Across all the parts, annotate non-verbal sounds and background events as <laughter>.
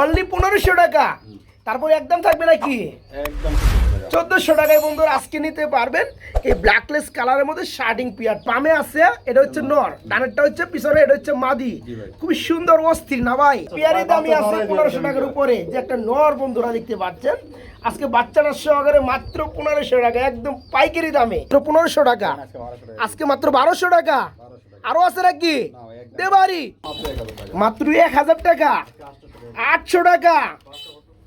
Only পনেরোশো টাকা। তারপর একদম থাকবে নাকি? একদম চোদ্দশো টাকায় বন্ধুরা আজকে নিতে পারবেন এই ব্ল্যাকলেস কালারের মধ্যে শার্টিং পিয়ার। পামে আছে এটা হচ্ছে নর ডানেরটা হচ্ছে পিছনে এটা হচ্ছে মাদি। খুবই সুন্দর অস্থির না ভাই? পিয়ারি ভাই, দামি আছে পনেরোশো টাকার উপরে যে একটা নর বন্ধুরা দেখতে পাচ্ছেন। আজকে বাচ্চারা সহকারে মাত্র পনেরোশো টাকা একদম পাইকারি দামে। পনেরোশো টাকা। আজকে বারোশো টাকা। আজকে মাত্র বারোশো টাকা। আরও আছে নাকি। দেবারি। মাত্র এক হাজার টাকা। আটশো টাকা।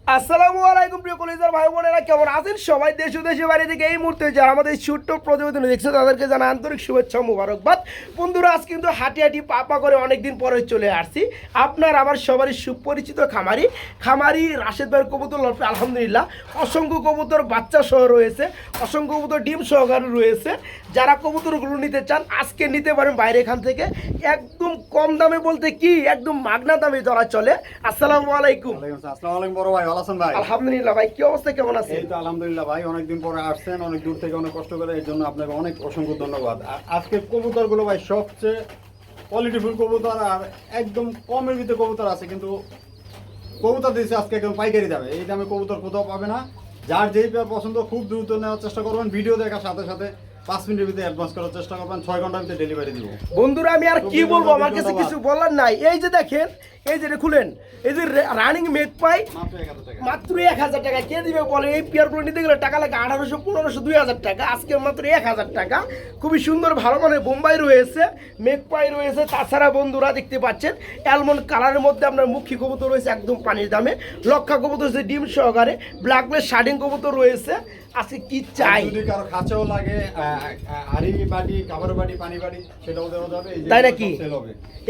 আসসালামু আলাইকুম, প্রিয় কলেজের ভাই বোনেরা, কেমন আছেন? সবাই দেশ দেশের বাইরে থেকে এই মুহূর্তে যারা আমাদের ছোট্ট প্রতিবেদন দেখছে, তাদেরকে জানা আন্তরিক শুভেচ্ছা মুবারকবাদ। বন্ধুরা, আজ কিন্তু হাঁটি হাঁটি পাপা করে অনেকদিন পরে চলে আসছি। আপনার আমার সবারই সুপরিচিত খামারি খামারি রাশেদ ভাইয়ের কবুতর লফে আলহামদুলিল্লাহ। অসংখ্য কবুতর বাচ্চা সহ রয়েছে, অসংখ্য কবুতর ডিম সহকারে রয়েছে। যারা কবুতরগুলো নিতে চান আজকে নিতে পারেন বাইরে এখান থেকে। একদম কম দামে বলতে কি একদম মাগনা দামে ধরা চলে। আসসালামু আলাইকুম। ওয়ালাইকুম আসসালাম। আসসালামু আলাইকুম বড় ভাই, ভালো আছেন ভাই? আলহামদুলিল্লাহ ভাই কি অবস্থা কেমন আছে এই তো আলহামদুলিল্লাহ ভাই অনেকদিন পরে আসছেন অনেক দূর থেকে অনেক কষ্ট করে এর জন্য আপনাকে অনেক অসংখ্য ধন্যবাদ। আজকে কবুতরগুলো ভাই সবচেয়ে কোয়ালিটিফুল কবুতর আর একদম কমের ভিতরে কবুতর আছে কিন্তু কবুতর দিয়েছে আজকে একদম পাইকারি দামে। এই দামে কবুতর কোথাও পাবে না। যার যেই পছন্দ খুব দ্রুত নেওয়ার চেষ্টা করবেন। ভিডিও দেখার সাথে সাথে পাঁচ মিনিটের ভিতরে অ্যাডভান্স করার চেষ্টা করবেন ছয় ঘণ্টার ভিতরে ডেলিভারি দিব। বন্ধুরা আমি আর কি বলব? আমার কাছে কিছু বলার নাই। এই যে দেখেন এই যে খুলেন এই যে রানিং মেক পাই মাত্র এক হাজার টাকা। কে দিবে বলে এই পেয়ারগুলো নিতে গেলে টাকা লাগে আঠারোশো পনেরোশো দুই হাজার টাকা। আজকে মাত্র এক হাজার টাকা। খুবই সুন্দর ভালো মানের বোম্বাই রয়েছে মেঘপাই রয়েছে। তাছাড়া বন্ধুরা দেখতে পাচ্ছেন অ্যালমন্ড কালারের মধ্যে আপনার মুখী কবুতর রয়েছে একদম পানির দামে। লক্ষা কবুতর রয়েছে ডিম সহকারে। ব্ল্যাকলেস শার্টিং কবুতর রয়েছে। আজকে কি চাই? যদি কারও খাঁচাও লাগে বাটি কাবার বাটি পানি বাটি সেটাও দেওয়া যাবে। এই তাই নাকি?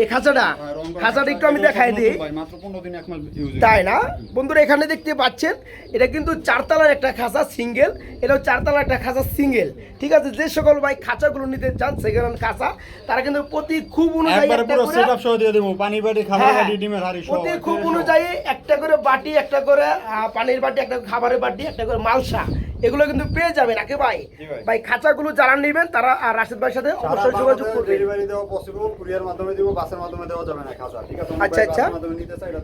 এই খাঁচাটা? হ্যাঁ, খাঁচাটা একটু আমি দেখাই সব দিই নতুন ভাই, মাত্র 15 দিন এক মাস use এ। তাই না? বন্ধুরা এখানে দেখতে পাচ্ছেন এটা কিন্তু চারতলার একটা খাঁচা সিঙ্গেল এটাও চারতলার একটা খাঁচা সিঙ্গেল ঠিক আছে যে সকল ভাই খাঁচাগুলো নিতে চান সেকেন্ড হ্যান্ড খাঁচা তারা কিন্তু প্রতি খুব অনুযায়ী হ্যাঁ, প্রতি খুব অনুযায়ী একটা করে বাটি একটা করে পানির বাটি একটা খাবারের বাটি একটা করে মালসা। এগুলো কিন্তু পেয়ে যাবেন আকে ভাই? ভাই। খাঁচাগুলো যারা নেবেন তারা আর রাশেদ ভাইয়ের সাথে অবশ্যই যোগাযোগ করবেন। delivery দেওয়া possible, courier মাধ্যমে দিব, বাসের মাধ্যমে দেওয়া যাবে না খাঁচা, ঠিক আছে? আচ্ছা আচ্ছা।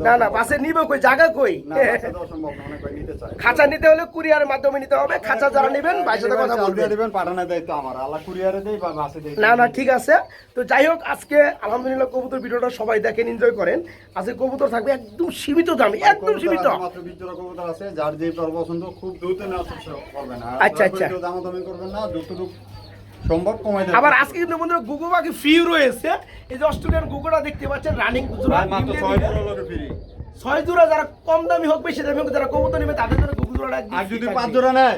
না না বাসে নিবে কই? জায়গা কই? না, বাসে দেওয়া সম্ভব না, নিতে চায়। খাঁচা নিতে হলে কুরিয়ারের মাধ্যমে নিতে হবে খাঁচা যারা নেবেন ভাইয়ের সাথে কথা বলবেন। দিবেন, পাঠানোর দায়িত্ব আমার। আল্লাহ এ দেয় বা বাসে দেয়। না না ঠিক আছে। তো যাই হোক আজকে আলহামদুলিল্লাহ কবুতর ভিডিওটা সবাই দেখেন এনজয় করেন। আজকে কবুতর থাকবে একদম সীমিত দামে একদম সীমিত। মাত্র 20 জোড়া কবুতর আছে, যার পেয়ার পছন্দ, খুব দ্রুত চেষ্টা করবেন। আচ্ছা, আচ্ছা। দামাদামি করবেন না, যতটুকু সম্ভব কমাই আবার আজকে কিন্তু বন্ধুরা গুগু পাখি ফ্রি রয়েছে। এই যে অস্ট্রেলিয়ান গুগুটা দেখতে পাচ্ছেন রানিং জোড়া ছয় জোড়া যারা কম দামি হোক বেশি দামি হোক যারা কবুতর নেবে তাদের জন্য গুগু জোড়াটা আর যদি পাঁচ জোড়া নেয়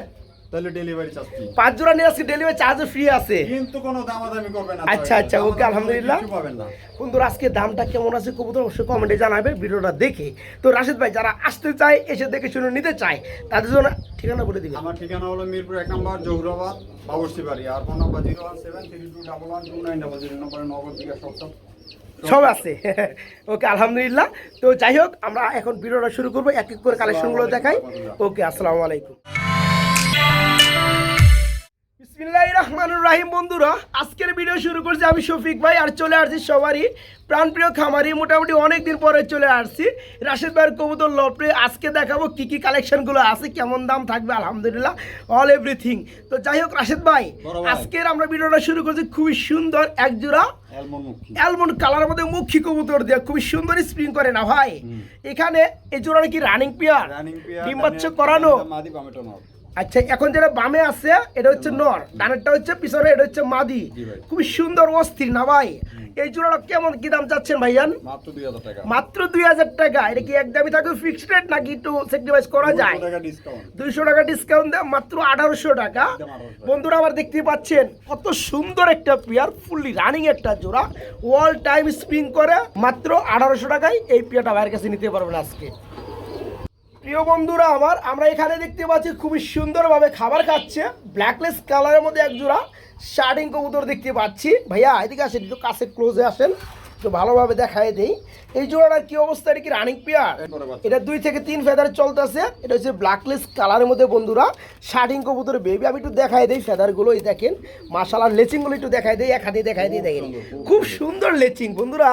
তাহলে ডেলিভারি চার্জ ফ্রি পাঁচ জোড়া নিয়ে আসছি ডেলিভারি চার্জ ফ্রি আছে। কিন্তু কোনো দামাদামি করবে না আচ্ছা, আচ্ছা, ওকে, আলহামদুলিল্লাহ। পাবেন না। বন্ধুরা আজকে দামটা কেমন আছে কবুতর অবশ্যই কমেন্টে জানাবে ভিডিওটা দেখে। তো রাশেদ ভাই যারা আসতে চায় এসে দেখে শুনে নিতে চায় তাদের জন্য ঠিকানা বলে দিবেন। আমার ঠিকানা হলো মিরপুর এক নম্বর জহুরাবাদ বাবরসি বাড়ি আর phone number zero one seven three two double one two nine double zero নম্বরে নগদ সব আছে। <laughs> ওকে আলহামদুলিল্লাহ। তো যাই হোক আমরা এখন ভিডিওটা শুরু করব এক এক করে কালেকশনগুলো দেখাই। ওকে আসসালামু আলাইকুম। রহমানুর রাহিম বন্ধুরা আজকের ভিডিও শুরু করছি আমি শফিক ভাই আর চলে আসছি সবারই প্রাণপ্রিয় খামারি মোটামুটি অনেক দিন পরে চলে আসছি রাশেদ ভাইয়ের কবুতর লপরে আজকে দেখাবো কি কি কালেকশনগুলো আছে কেমন দাম থাকবে আলহামদুলিল্লাহ অল এভরিথিং তো যাই হোক রাশেদ ভাই আজকের আমরা ভিডিওটা শুরু করছি খুবই সুন্দর এক জোড়া অ্যালমন্ড কালারের মধ্যে মুখী কবুতর দিয়ে খুবই সুন্দর স্প্রিং করে না ভাই এখানে এই জোড়াটা কি রানিং পেয়ার ডিম বাচ্চা করানো আচ্ছা এখন যেটা বামে আছে এটা হচ্ছে নর ডানেরটা হচ্ছে পিছনে এটা হচ্ছে মাদি। খুবই সুন্দর অস্থির না ভাই? এই জোড়াটা কেমন কি দাম চাচ্ছেন ভাইজান? মাত্র 2000 টাকা। মাত্র দুই হাজার টাকা। এটা কি একদমই থাকবে ফিক্সড রেট নাকি একটু স্যাক্রিফাইস করা যায়? 200 টাকা ডিসকাউন্ট দুইশো টাকা ডিসকাউন্ট দেয় মাত্র আঠারোশো টাকা। বন্ধুরা আবার দেখতে পাচ্ছেন কত সুন্দর একটা পেয়ার ফুললি রানিং একটা জোড়া। অল টাইম স্পিন করে মাত্র আঠারোশো টাকায় এই পেয়ারটা ভাইয়ের কাছে নিতে পারবেন আজকে। প্রিয় বন্ধুরা আমার আমরা এখানে দেখতে পাচ্ছি খুবই সুন্দরভাবে খাবার খাচ্ছে। ব্ল্যাকলেস কালারের মধ্যে একজোড়া শার্টিং কবুতর দেখতে পাচ্ছি। ভাইয়া, এদিকে আসেন, একটু কাছে ক্লোজে আসেন। তো ভালোভাবে দেখাই দেই। এই জোড়াটার কি অবস্থা? এটা কি রানিং পেয়ার এটা দুই থেকে তিন ফেদার চলতেছে। এটা হচ্ছে ব্ল্যাকলেস কালারের মধ্যে বন্ধুরা। শার্টিং কবুতরের বেবি আমি একটু দেখাই দিই ফেদারগুলো এই দেখেন। মাসালার লেচিংগুলো একটু দেখাই দিই এক হাতে দেখাই দিই দেখেন। খুব সুন্দর লেচিং বন্ধুরা।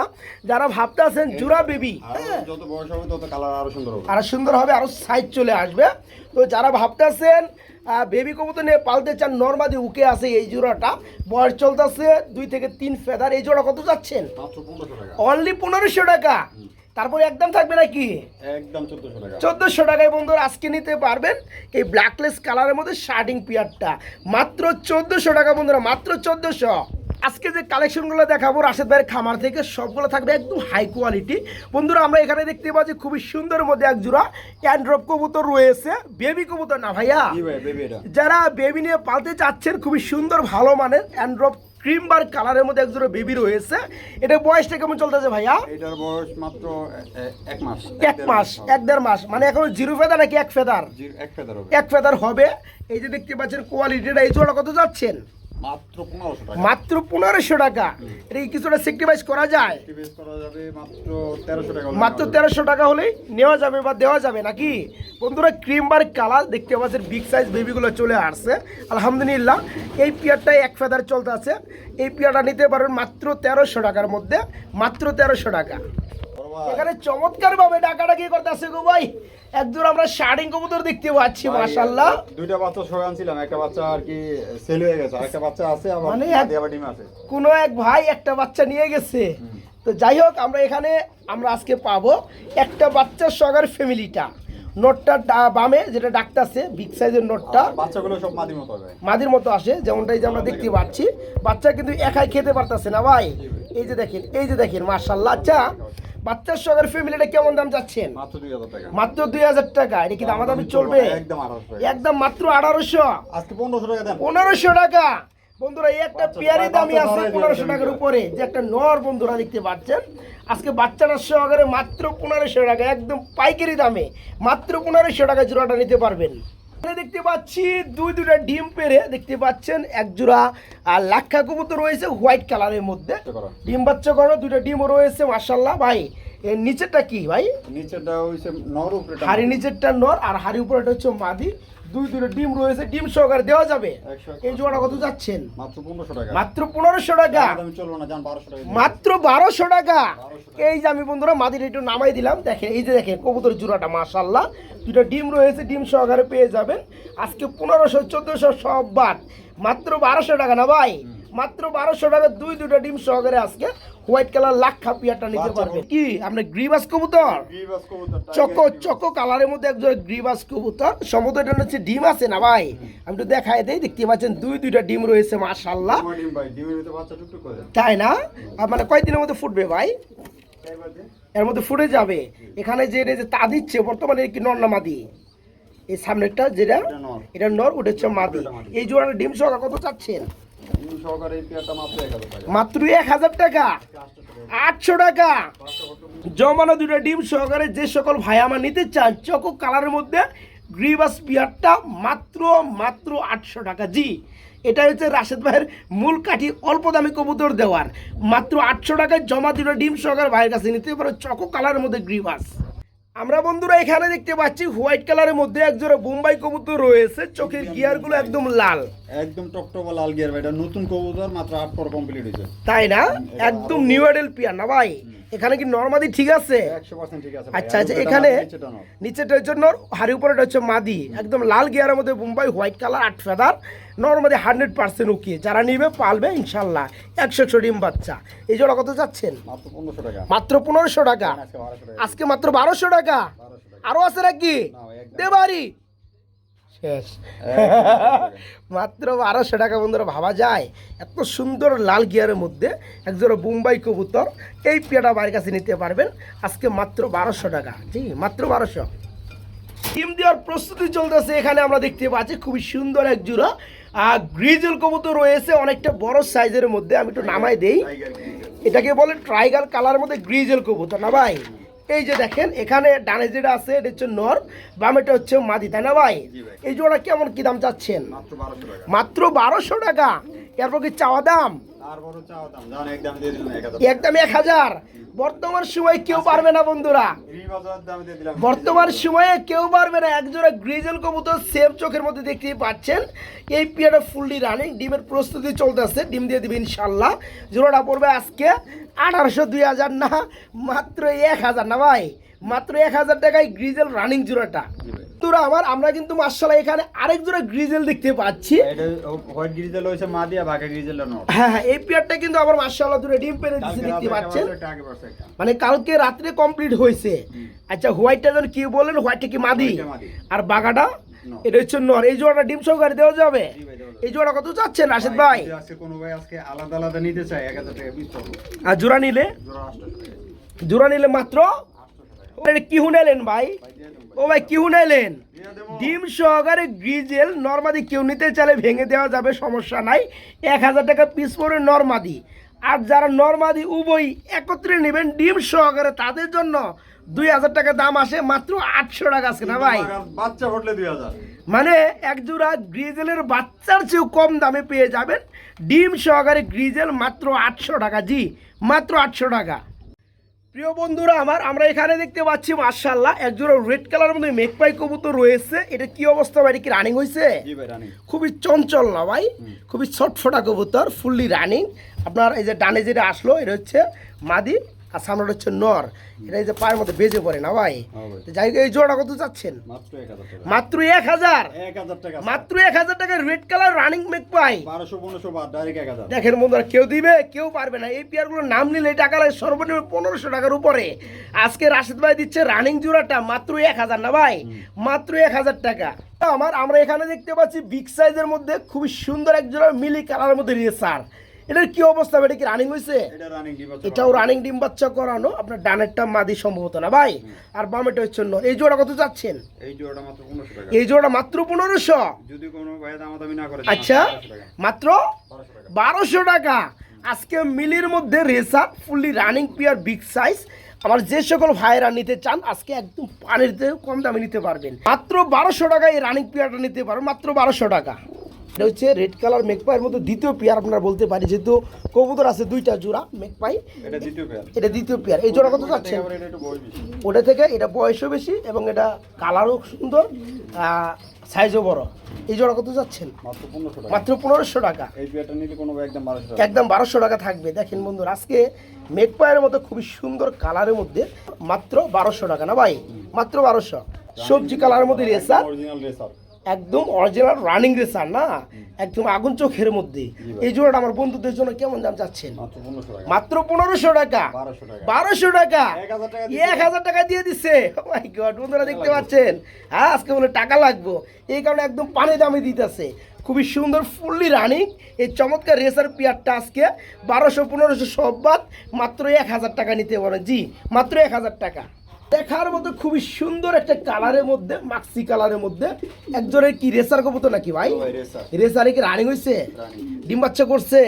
যারা ভাবতে আছেন জোড়া বেবি যত বয়স হবে তত কালার আরও সুন্দর হবে। আরও সুন্দর হবে আরও সাইজ চলে আসবে। তো যারা ভাবতেছেন বেবি কবুতর নিয়ে পালতে চান নর্মাদি উকে আছে এই জোড়াটা। বয়স চলতেছে দুই থেকে তিন ফেদার। এই জোড়া কত যাচ্ছেন? অনলি পনেরোশো টাকা। তারপরে একদম থাকবে নাকি? একদম চোদ্দশো টাকা। চোদ্দোশো টাকায় বন্ধুরা আজকে নিতে পারবেন এই ব্ল্যাকলেস কালারের মধ্যে শার্টিং পিয়ারটা। মাত্র চোদ্দোশো টাকা বন্ধুরা মাত্র চোদ্দোশো। আজকে যে কালেকশনগুলো দেখাবো রাশেদ ভাইয়ের খামার থেকে সবগুলো থাকবে একদম হাই কোয়ালিটি বন্ধুরা আমরা এখানে দেখতে পাচ্ছি খুবই সুন্দর মধ্যে এক জোড়া অ্যান্ড্রপ কবুতর রয়েছে। বেবি কবুতর না ভাইয়া? যারা বেবি নিয়ে পালতে চাচ্ছেন খুবই সুন্দর ভালো মানের অ্যান্ড্রপ ক্রিম বার কালারের মধ্যে এক জোড়া বেবি রয়েছে। এটা বয়সটা কেমন চলতেছে ভাইয়া? এটার বয়স মাত্র এক মাস। এক মাস এক দেড় মাস। মানে এখন জিরো ফেদার নাকি এক ফেদার এক ফেদার হবে। এই যে দেখতে পাচ্ছেন কোয়ালিটিটা এই জোড়া কত যাচ্ছেন? মাত্র পনেরোশো টাকা। মাত্র পনেরোশো টাকা। এটা কিছুটা সেক্রিফাইস করা যায়? টিভিএস করা যাবে মাত্র তেরোশো টাকা হলে। নেওয়া যাবে। হলেই নেওয়া যাবে বা দেওয়া যাবে নাকি? বন্ধুরা ক্রিম বার কালার দেখতে পাচ্ছেন বিগ সাইজ বেবিগুলো চলে আসছে। আলহামদুলিল্লাহ এই পিয়ারটাই এক ফেদার চলতে আছে। এই পিয়ারটা নিতে পারবেন মাত্র তেরোশো টাকার মধ্যে। মাত্র তেরোশো টাকা। এখানে চমৎকার ভাবে ডাকাটা কি করতে আছে গো ভাই। একদম আমরা শার্টিং কবুতর দেখতে পাচ্ছি ভাই, মাশাল্লাহ দুইটা বাচ্চা আনছিলাম একটা বাচ্চা আর কি সেল হয়ে গেছে আর একটা বাচ্চা আছে আবার মানে আবার ডিম আছে। কোনো এক ভাই একটা বাচ্চা নিয়ে গেছে। তো যাই হোক আমরা এখানে আমরা আজকে পাবো একটা বাচ্চার সগার ফ্যামিলিটা। নোটটা বামে যেটা ডাকতেছে বিগ সাইজের নোটটা। বাচ্চাগুলো সব মাদি মতো মাদির মতো আসে যেমনটাই যে আমরা দেখতে পাচ্ছি। বাচ্চা কিন্তু একাই খেতে পারতেছে না ভাই। এই যে দেখেন এই যে দেখেন মার্শাল্লাহ আচ্ছা। বাচ্চার সগার ফ্যামিলিটা কেমন দাম চাচ্ছেন? মাত্র দুই হাজার টাকা। এটা কি চলবে? একদম মাত্র আঠারোশো। আজকে পনেরোশো টাকা পনেরোশো টাকা। বন্ধুরা এই একটা বাচ্চা- পেয়ারি দামি আছে পনেরোশো টাকার উপরে। যে একটা নর বন্ধুরা দেখতে পাচ্ছেন আজকে বাচ্চাটার সহকারে মাত্র পনেরোশো টাকা একদম পাইকারি দামে। মাত্র পনেরোশো টাকা জোড়াটা নিতে পারবেন। দেখতে পাচ্ছি দুই দুটা ডিম পেরে দেখতে পাচ্ছেন এক জোড়া আর লাক্ষা কবুতর রয়েছে হোয়াইট কালারের মধ্যে। ডিম বাচ্চা করো দুটা ডিমও রয়েছে মার্শাল্লাহ ভাই এর নিচেরটা কি ভাই? নিচেরটা হইছে নর উপরে হাড়ি নিচেরটা নর আর হাড়ি উপরেটা হচ্ছে মাদি। দুই দুটো ডিম রয়েছে ডিম সহকারে দেওয়া যাবে। এই জোড়া কত যাচ্ছেন? মাত্র পনেরোশো টাকা। মাত্র পনেরোশো টাকা? বারোশো টাকা। মাত্র বারোশো টাকা? এই যে আমি বন্ধুরা মাদির একটু নামাই দিলাম দেখেন এই যে দেখেন কবুতর জোড়াটা মাশাল্লাহ দুটো ডিম রয়েছে ডিম সহকারে পেয়ে যাবেন। আজকে পনেরোশো চোদ্দোশো সব বাদ। মাত্র বারোশো টাকা না ভাই? মাত্র বারোশো টাকা দুই দুটো ডিম সহকারে আজকে হোয়াইট কালার লাখ খাপিয়াটা নিতে পারবেন কি? আপনার গ্রিবাস কবুতর? চকো চকো কালারের মধ্যে একজন গ্রিবাস কবুতর। সমুদ্র এটা হচ্ছে ডিম আছে না ভাই? আমি তো দেখাই দেই দেখতে পাচ্ছেন দুই দুইটা ডিম রয়েছে মাশাল্লাহ আমার ডিম ভাই, ডিমের ভিতরে বাচ্চা টুকটুক করে। তাই না? মানে কয়দিনের মধ্যে ফুটবে ভাই? এর মধ্যে? ফুটে যাবে। এখানে যে এটা যে তা দিচ্ছে বর্তমানে কি নর না মাদি? এই সামনেরটা যেটা এটা নর। উঠেছে মাদি। এই জোড়াটা ডিম সহকারে কত চাচ্ছেন? মাত্র এক হাজার টাকা। আটশো টাকা? জমানো দুটো ডিম সহকারে যে সকল ভাই আমার নিতে চান, চকো কালারের মধ্যে গ্রিবাস পিয়ারটা মাত্র মাত্র আটশো টাকা। জি এটা হচ্ছে রাশেদ ভাইয়ের মূল কাঠি, অল্প দামি কবুতর দেওয়ার। মাত্র আটশো টাকায় জমা দুটো ডিম সহকারে ভাইয়ের কাছে নিতে পারো চকো কালারের মধ্যে গ্রিবাস। আমরা বন্ধুরা এখানে দেখতে পাচ্ছি হোয়াইট কালারের মধ্যে একজোড়া বোম্বাই কবুতর রয়েছে। চোখের গিয়ারগুলো একদম লাল। একদম টকটকা লাল গিয়ার ভাই এটা নতুন কবুতর মাত্র আট পর কমপ্লিট হয়েছে। তাই না? একদম নিউ এডেল পিয়ার না ভাই? এখানে কি নরমাদি ঠিক আছে? একশো পার্সেন্ট ঠিক আছে আচ্ছা আচ্ছা এখানে নর। নিচেটার জন্য হাড়ি উপরেটা হচ্ছে মাদি। একদম লাল গিয়ারের মধ্যে বোম্বাই হোয়াইট কালার আট ফেদার। নর্মাদি হান্ড্রেড পার্সেন্ট উকিয়ে যারা নিবে পালবে ইনশাল্লাহ। একশো একশো ডিম বাচ্চা। এই জোড়া কত যাচ্ছেন? মাত্র পনেরোশো টাকা। টাকা? আজকে মাত্র বারোশো টাকা? আরও আছে নাকি। দেবারি শেষ। মাত্র বারোশো টাকা বন্ধুরা ভাবা যায়। এত সুন্দর লাল গিয়ারের মধ্যে একজোড়া মুম্বাই কবুতর। এই পেয়াটা বাড়ির কাছে নিতে পারবেন। আজকে মাত্র বারোশো টাকা। জি মাত্র বারোশো। ডিম দেওয়ার প্রস্তুতি চলতেছে। এখানে আমরা দেখতে পাচ্ছি খুবই সুন্দর এক জোড়া আর গ্রিজেল কবুতর রয়েছে অনেকটা বড় সাইজের মধ্যে আমি একটু নামাই দেই। এটাকে বলে ট্রাইগাল কালার মধ্যে গ্রিজেল কবুতর না ভাই? এই যে দেখেন এখানে ডানে যেটা আছে এটা হচ্ছে নর বামেটা হচ্ছে মাদি তাই না ভাই। এই জোড়া কেমন কি দাম চাচ্ছেন? মাত্র বারোশো টাকা। এরপর কি চাওয়া দাম? একদম এক হাজার। বর্তমান সময়ে কেউ পারবে না বন্ধুরা। বর্তমান সময়ে কেউ পারবে না। একজোড়া গ্রিজেল কবুতর সেম চোখের মধ্যে দেখতেই পাচ্ছেন। এই পিয়াটা ফুললি রানিং ডিমের প্রস্তুতি চলতেছে। ডিম দিয়ে দিবে ইনশাল্লাহ জোড়াটা পড়বে আজকে আঠারোশো দুই হাজার না মাত্র এক হাজার না ভাই। মাত্র এক হাজার টাকায় গ্রিজেল রানিং জোড়াটা। তোরা আমার আমরা কিন্তু মার্শাল্লাহ এখানে আরেক জোড়া গ্রিজেল দেখতে পাচ্ছি। হোয়াইট গ্রিজেল হয়েছে মা দিয়া বাঘা গ্রিজেলটা নট। হ্যাঁ হ্যাঁ এই পেয়ারটা কিন্তু আমার মার্শাল্লাহ দূরে ডিম পেরে দিচ্ছে দেখতে পাচ্ছেন? মানে কালকে রাত্রে কমপ্লিট হয়েছে। আচ্ছা হোয়াইটটা যেন কি বললেন হোয়াইটটা কি মাদি? আর বাগাটা? এটা হচ্ছে নর। এই জোড়াটা ডিম সহকারে দেওয়া যাবে। এই জোড়া কত চাচ্ছেন রাশেদ ভাই? কোনো ভাই আজকে আলাদা আলাদা নিতে চায় এক হাজার টাকা আর জোড়া নিলে? জোড়া নিলে মাত্র কি হুনাইলেন ভাই? ও ভাই কি হুনাইলেন? ডিম সহকারে গ্রিজেল নর্মাদি কেউ নিতে চাইলে ভেঙে দেওয়া যাবে সমস্যা নাই। এক হাজার টাকা পিস পরে নর্মাদি। আর যারা নর্মাদি উভয় একত্রে নেবেন ডিম সহকারে তাদের জন্য দুই হাজার টাকা দাম আসে মাত্র আটশো টাকা আছে না ভাই? বাচ্চা ফুটলে দুই হাজার। মানে এক জোড়া গ্রিজেলের বাচ্চার চেয়েও কম দামে পেয়ে যাবেন। ডিম সহকারে গ্রিজেল মাত্র আটশো টাকা জি মাত্র আটশো টাকা। প্রিয় বন্ধুরা আমার আমরা এখানে দেখতে পাচ্ছি মার্শাল্লাহ একজন রেড কালার মধ্যে মেঘপাই কবুতর রয়েছে। এটা কি অবস্থা ভাই? কি রানিং হয়েছে খুবই চঞ্চল না ভাই? খুবই ছটফটা কবুতর ফুললি রানিং আপনার এই যে ডানে যেটা আসলো এটা হচ্ছে মাদি আর সামনেটা হচ্ছে নর। এটা এই যে পায়ের মধ্যে বেজে পড়ে না ভাই? যাই এই জোড়া কত চাচ্ছেন? মাত্র এক হাজার মাত্র এক হাজার? টাকা রেড কালার রানিং মেক পাই। দেখেন বন্ধুরা কেউ দিবে কেউ পারবে না। এই পেয়ারগুলোর নাম নিলে টাকা লাগে সর্বনিম্ন পনেরোশো টাকার উপরে। আজকে রাশিদ ভাই দিচ্ছে রানিং জোড়াটা মাত্র এক হাজার না ভাই? মাত্র এক হাজার টাকা। আমার আমরা এখানে দেখতে পাচ্ছি বিগ সাইজের মধ্যে খুবই সুন্দর এক জোড়া মিলি কালারের মধ্যে রেসার এটার কি অবস্থা এটা কি রানিং হয়েছে এটা রানিং ডিম এটাও রানিং ডিম বাচ্চা করানো। আপনার ডানেরটা মাদি সম্ভবত না ভাই। আর বামেটা হচ্ছে নর। এই জোড়া কত যাচ্ছেন এই জোড়াটা মাত্র পনেরোশো টাকা। এই জোড়া মাত্র পনেরোশো? আচ্ছা বারোশো টাকা। মাত্র বারোশো টাকা। আজকে মিলির মধ্যে racer fully running peer big size আমার যে সকল ভাইয়েরা নিতে চান আজকে একদম পানির থেকে কম দামে নিতে পারবেন। মাত্র বারোশো টাকা এই রানিং পিয়ারটা নিতে পারবেন মাত্র বারোশো টাকা। এটা হচ্ছে রেড কালার মেকপাইয়ের মধ্যে দ্বিতীয় পেয়ার আপনারা বলতে পারি যেহেতু কবুতর আছে দুইটা জোড়া মেকপাই এটা দ্বিতীয় পেয়ার এই জোড়া কত যাচ্ছে? ওটা থেকে এটা বয়সও বেশি এবং এটা কালারও সুন্দর সাইজও বড়। এই জোড়া কত যাচ্ছেন মাত্র পনেরোশো টাকা। একদম বারোশো টাকা। থাকবে। দেখেন বন্ধুরা আজকে মেঘপায়ের মতো খুবই সুন্দর কালারের মধ্যে মাত্র বারোশো টাকা না ভাই? মাত্র বারোশো। সবজি কালারের মধ্যে রেসার। একদম অরিজিনাল রানিং রেসার না? একদম আগুন চোখের মধ্যে। এই জোড়াটা আমার বন্ধুদের জন্য কেমন দাম চাচ্ছেন? মাত্র পনেরোশো টাকা। বারোশো টাকা। এক হাজার টাকা এক হাজার টাকা দিয়ে দিচ্ছে। মাই গড বন্ধুরা দেখতে পাচ্ছেন? হ্যাঁ আজকে বলে টাকা লাগবো। এই কারণে একদম পানি দামে দিতেছে। খুবই সুন্দর ফুললি রানিং এই চমৎকার রেসার পিয়ারটা আজকে বারোশো পনেরোশো সব বাদ মাত্র এক হাজার টাকা নিতে পারেন। জি মাত্র এক হাজার টাকা। দেখার মতো খুবই সুন্দর একটা কালারের মধ্যে মাক্সি কালারের মধ্যে। একজনের কি রেসার কবুতর নাকি ভাই? রেসারে কি রানিং হয়েছে ডিম বাচ্চা করছে?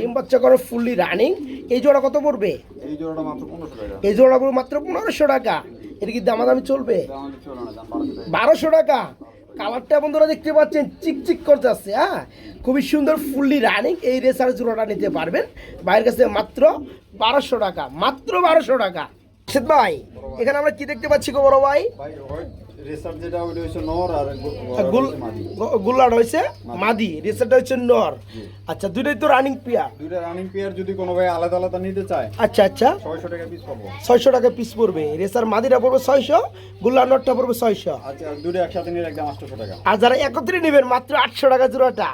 ডিম বাচ্চা করে ফুললি রানিং এই জোড়া কত পড়বে? এই পনেরোশো টাকা। মাত্র পনেরোশো টাকা। এটা কি দামাদামি চলবে? বারোশো টাকা বারোশো টাকা। কালারটা বন্ধুরা দেখতে পাচ্ছেন চিকচিক করতে আসছে হ্যাঁ? খুবই সুন্দর ফুললি রানিং এই রেসার জোড়াটা নিতে পারবেন। বাইরের কাছে মাত্র বারোশো টাকা মাত্র বারোশো টাকা। ভাই এখানে আমরা কি দেখতে পাচ্ছি গো বড় ভাই? ভাই ওই রেসার যেটা ওইটা হচ্ছে নর আর গুল হচ্ছে মাদি গুল্লাটা হয়েছে মাদি। রেসারটা হচ্ছে নর। আচ্ছা দুটোই তো রানিং পিয়ার দুইটা রানিং পেয়ার যদি কোনো ভাই আলাদা আলাদা নিতে চায় আচ্ছা আচ্ছা। ছয়শো টাকা পিস পাবো ছয়শো টাকা পিস পড়বে। রেসার মাদিটা পড়বে ছয়শো গুল্লার নটটা পড়বে ছয়শো। আচ্ছা দুটো একসাথে নিলে একদম আটশোশো টাকা। আর যারা একত্রে নেবেন মাত্র আটশো টাকা জোড়াটা।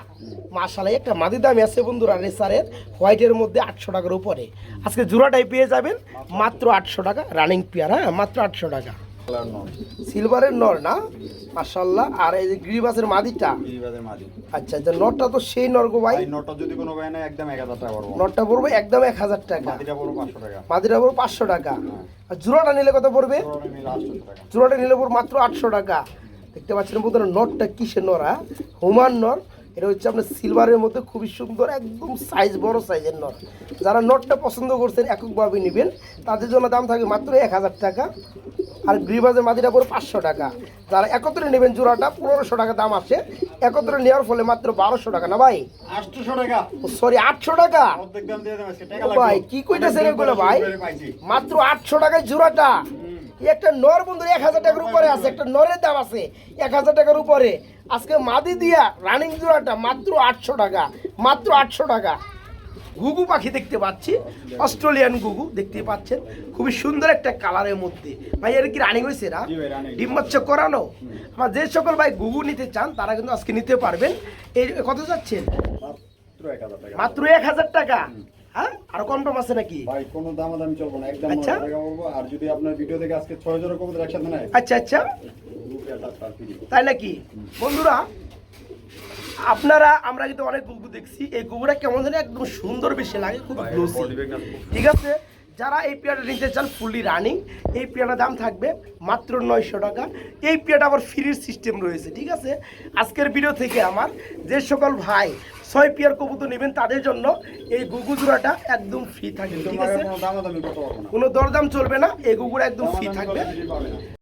মাসালাই একটা মাদি দামি আছে বন্ধুরা রেসারের। হোয়াইটের মধ্যে আটশো টাকার উপরে। আজকে জোড়াটাই পেয়ে যাবেন মাত্র আটশো। টাকা রানিং পেয়ার হ্যাঁ মাত্র আটশো টাকা। সিলভারের নর না? মাসাল্লাহ আর এই যে গ্রিবাসের মাদিটা? গিরিবাজের মাদি। আচ্ছা যে নরটা তো সেই নর গো ভাই। নটটা যদি কোনো ভাই নেয় একদম এক হাজার টাকা পড়ব। নরটা পড়বে একদম এক হাজার টাকা। মাদিটা পড়ব পাঁচশো টাকা। মাদিটা পড়বে পাঁচশো টাকা। আর জোড়াটা নিলে কত পড়বে? জোড়াটা নিলে আটশো টাকা। চূড়াটা নিলে পর মাত্র আটশো টাকা। দেখতে পাচ্ছেন বন্ধুরা নটটা কিসের নর হ্যাঁ? হুমান নর এটা হচ্ছে আপনার সিলভারের মধ্যে খুবই সুন্দর একদম সাইজ বড় সাইজের নট যারা নটটা পছন্দ করছেন এককভাবে নেবেন। তাদের জন্য দাম থাকবে মাত্র এক হাজার টাকা। আর গ্রিবাজের মাদিটা পরে পাঁচশো টাকা। যারা একত্রে নেবেন জোড়াটা পনেরোশো টাকা দাম আসে। একত্রে নেওয়ার ফলে মাত্র বারোশো টাকা। না ভাই? আটশোশো টাকা। সরি আটশো টাকা? ভাই, কি অনেক দিন ভাই? মাত্র আটশো টাকায় জোড়াটা। একটা নর বন্ধু এক হাজার টাকার উপরে আছে একটা নরের দাম আছে এক হাজার টাকার উপরে। আজকে মাদি দিয়া রানিং জোড়াটা মাত্র আটশো টাকা মাত্র আটশো টাকা। ঘুঘু পাখি দেখতে পাচ্ছি অস্ট্রেলিয়ান ঘুঘু দেখতে পাচ্ছেন। খুবই সুন্দর একটা কালারের মধ্যে। ভাই এর কি রানিং হয়েছে না? জি ডিম বাচ্চা করানো? আমার যে সকল ভাই ঘুঘু নিতে চান তারা কিন্তু আজকে নিতে পারবেন। এই কত যাচ্ছেন? মাত্র এক হাজার টাকা। হ্যাঁ? আরও কম টম আছে নাকি? ভাই কোনো দামাদামি চলবো না। একদম আচ্ছা। আর যদি আপনার ভিডিও থেকে আজকে ছয় জোড়া কবুতর একসাথে নেয় আচ্ছা আচ্ছা। তাই নাকি? বন্ধুরা আপনারা আমরা কিন্তু অনেক গুগু দেখছি। এই গুগুটা কেমন জানি একদম সুন্দর বেশি লাগে খুব গ্লোসি ঠিক আছে? যারা এই পেয়ারটা নিতে চান ফুললি রানিং এই পেয়ারটার দাম থাকবে মাত্র নয়শো টাকা। এই পেয়ারটা আবার ফ্রির সিস্টেম রয়েছে ঠিক আছে? আজকের ভিডিও থেকে আমার যে সকল ভাই ছয় পেয়ার কবুতর নেবেন তাদের জন্য। এই গুগু জোড়াটা একদম ফ্রি থাকবে ঠিক আছে? কোনো দরদাম চলবে না এই গুগুরা একদম ফ্রি থাকবে।